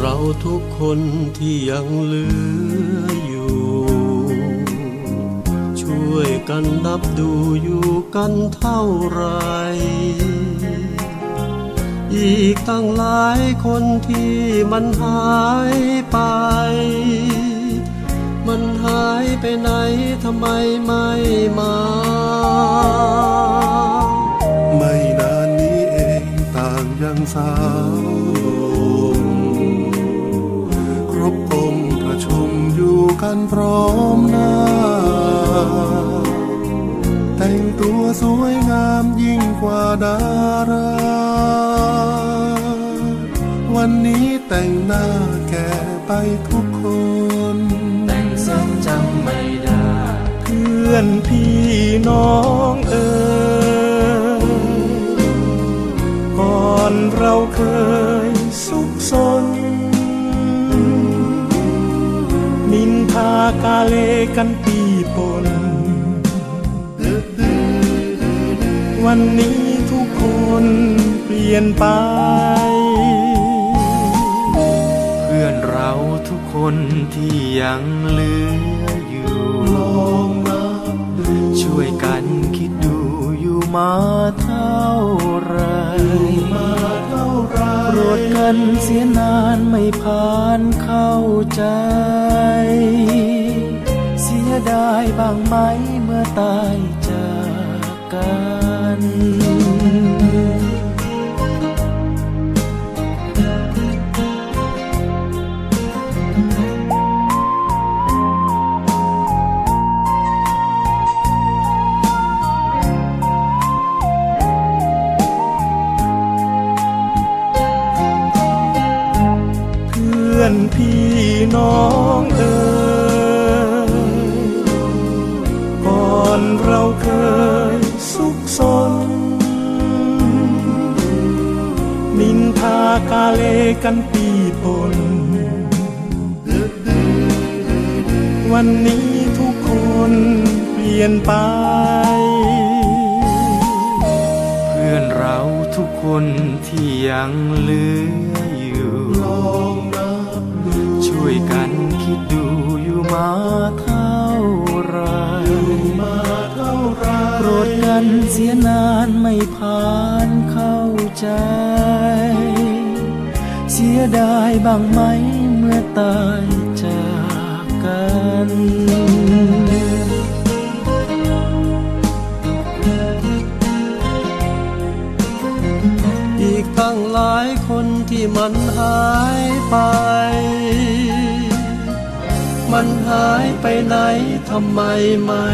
เราทุกคนที่ยังเหลืออยู่ ช่วยกันนับดูอยู่กันเท่าไร อีกตั้งหลายคนที่มันหายไป มันหายไปไหนทำไมไม่มา ไม่นานนี้เองต่างยังสาวครบองค์ประชุมอยู่กันพร้อมหน้า แต่งตัวสวยงามยิ่งกว่าดารา วันนี้แต่งหน้าแก่ไปทุกคน แต่งซ้ำจำไม่ได้ เพื่อนพี่น้องเอ๋ยก่อนเราเคยสุขสน นินทากาเลกันปีปน วันนี้ทุกคนเปลี่ยนไป คนที่ยังเหลืออยู่ช่วยกันคิดดูอยู่มาเท่าไรโปรดกันเสียนานไม่ผ่านเข้าใจ เสียดายบ้างไหมเมื่อตายจากกัน อนพี่น้องเอ๋ยก่อนเราเคยสุขสน นินทากาเลกันปีปน วันนี้ทุกคนเปลี่ยนไป เพื่อนเราทุกคนที่ยังเหลืออยู่ช่วยกันคิดดูอยู่มาเท่าไหรโปรดกันเสียนานไม่ผ่านเข้าใจ เสียดายบ้างไหมเมื่อตาย ลายคนที่มันหายไป มันหายไปไหนทำไมไม่